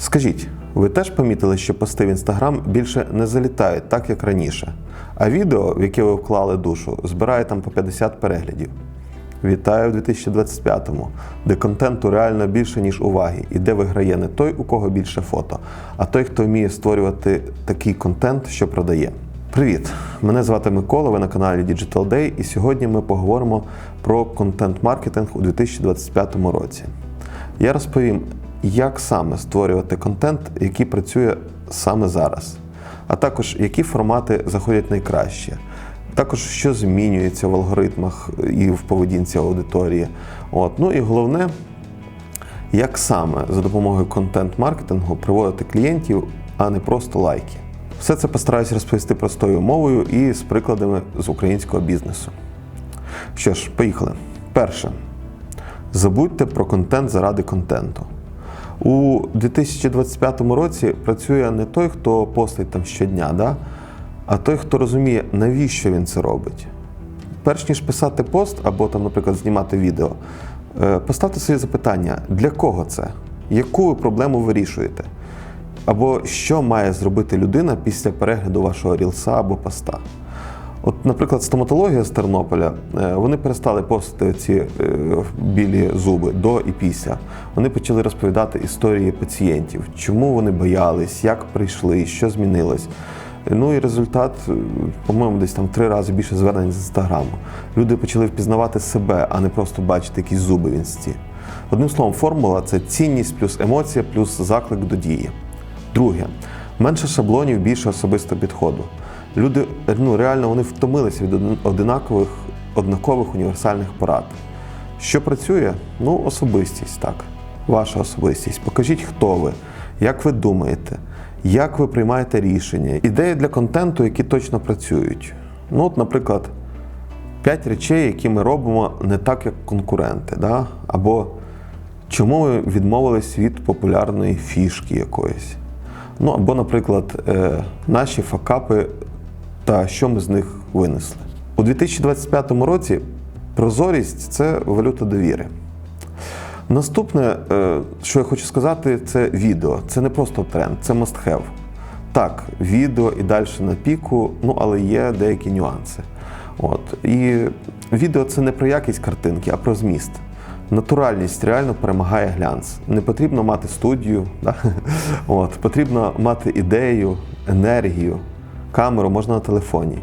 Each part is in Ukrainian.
Скажіть, ви теж помітили, що пости в інстаграм більше не залітають так, як раніше, а відео, в яке ви вклали душу, збирає там по 50 переглядів. Вітаю в 2025-му, де контенту реально більше, ніж уваги, і де виграє не той, у кого більше фото, а той, хто вміє створювати такий контент, що продає. Привіт! Мене звати Микола, ви на каналі Digital Day, і сьогодні ми поговоримо про контент-маркетинг у 2025 році. Я розповім, як саме створювати контент, який працює саме зараз, а також які формати заходять найкраще. Також що змінюється в алгоритмах і в поведінці аудиторії. От. Ну і головне, як саме за допомогою контент-маркетингу приводити клієнтів, а не просто лайки. Все це постараюся розповісти простою мовою і з прикладами з українського бізнесу. Що ж, поїхали. Перше. Забудьте про контент заради контенту. У 2025 році працює не той, хто постить там щодня, да? а той, хто розуміє, навіщо він це робить. Перш ніж писати пост або, там, наприклад, знімати відео, е, поставте собі запитання, для кого це? Яку ви проблему вирішуєте? Або що має зробити людина після перегляду вашого рілса або поста? От, наприклад, стоматологія з Тернополя, е, вони перестали постити ці е, білі зуби до і після. Вони почали розповідати історії пацієнтів, чому вони боялись, як прийшли, що змінилось. Ну і результат, е, по-моєму, десь там три рази більше звернень з інстаграму. Люди почали впізнавати себе, а не просто бачити якісь зуби в інсті. Одним словом, формула це цінність плюс емоція, плюс заклик до дії. Друге, менше шаблонів, більше особистого підходу. Люди ну, реально вони втомилися від одинакових, однакових універсальних порад. Що працює? Ну, особистість, так. Ваша особистість. Покажіть, хто ви, як ви думаєте, як ви приймаєте рішення, ідеї для контенту, які точно працюють. Ну, от, наприклад, п'ять речей, які ми робимо не так, як конкуренти. Да? Або чому ми відмовились від популярної фішки якоїсь. Ну, або, наприклад, е, наші факапи та що ми з них винесли. У 2025 році прозорість це валюта довіри. Наступне, е, що я хочу сказати, це відео. Це не просто тренд, це must have. Так, відео і далі на піку, ну але є деякі нюанси. От. І відео це не про якість картинки, а про зміст. Натуральність реально перемагає глянц. Не потрібно мати студію, да? От. потрібно мати ідею, енергію, камеру можна на телефоні.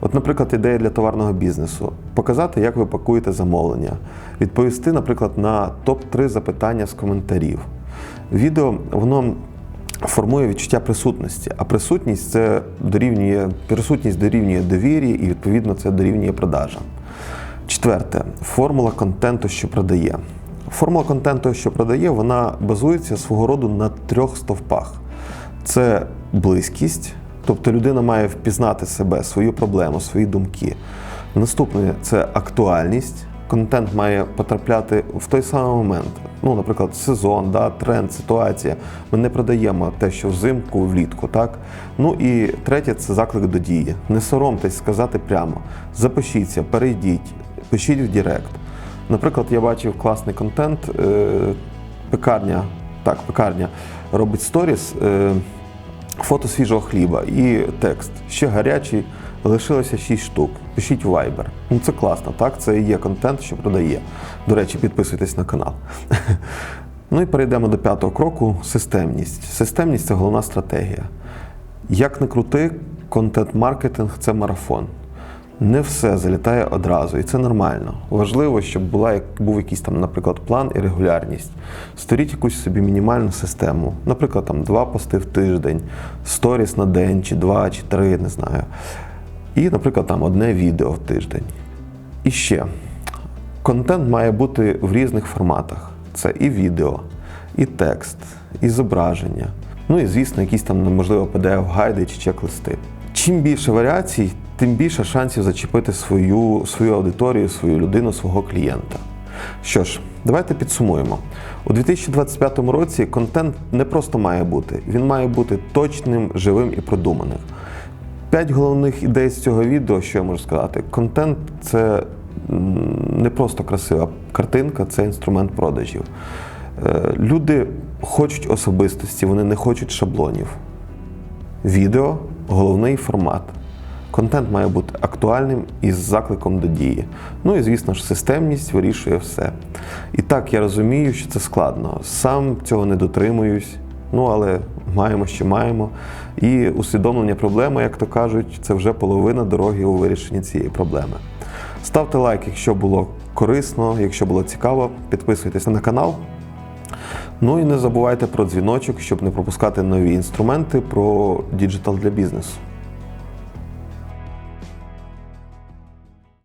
От, наприклад, ідея для товарного бізнесу показати, як ви пакуєте замовлення, відповісти, наприклад, на топ-3 запитання з коментарів. Відео воно формує відчуття присутності, а присутність це дорівнює присутність дорівнює довірі, і відповідно це дорівнює продажам. Четверте формула контенту, що продає. Формула контенту, що продає, вона базується свого роду на трьох стовпах: це близькість, тобто людина має впізнати себе, свою проблему, свої думки. Наступне це актуальність. Контент має потрапляти в той самий момент. Ну, наприклад, сезон, да, тренд, ситуація. Ми не продаємо те, що взимку, влітку, так? Ну і третє це заклик до дії. Не соромтесь сказати прямо. Запишіться, перейдіть, пишіть в Директ. Наприклад, я бачив класний контент. Е, пекарня, так, пекарня робить сторіс. Фото свіжого хліба і текст. Ще гарячий, лишилося 6 штук. Пишіть Viber. Ну це класно, так? Це і є контент, що продає. До речі, підписуйтесь на канал. Ну і перейдемо до п'ятого кроку системність. Системність це головна стратегія. Як не крути, контент-маркетинг це марафон. Не все залітає одразу, і це нормально. Важливо, щоб була як- був якийсь там, наприклад, план і регулярність. Створіть якусь собі мінімальну систему. Наприклад, там два пости в тиждень, сторіс на день, чи два, чи три, не знаю. І, наприклад, там одне відео в тиждень. І ще контент має бути в різних форматах: це і відео, і текст, і зображення. Ну і, звісно, якісь там, можливо, pdf гайди чи чек-листи. Чим більше варіацій, тим більше шансів зачепити свою, свою аудиторію, свою людину, свого клієнта. Що ж, давайте підсумуємо. У 2025 році контент не просто має бути, він має бути точним, живим і продуманим. П'ять головних ідей з цього відео, що я можу сказати. Контент це не просто красива картинка, це інструмент продажів. Е, Люди хочуть особистості, вони не хочуть шаблонів. Відео головний формат. Контент має бути актуальним і з закликом до дії. Ну і звісно ж, системність вирішує все. І так я розумію, що це складно. Сам цього не дотримуюсь. Ну але маємо, що маємо. І усвідомлення проблеми, як то кажуть, це вже половина дороги у вирішенні цієї проблеми. Ставте лайк, якщо було корисно, якщо було цікаво, підписуйтесь на канал. Ну і не забувайте про дзвіночок, щоб не пропускати нові інструменти про діджитал для бізнесу.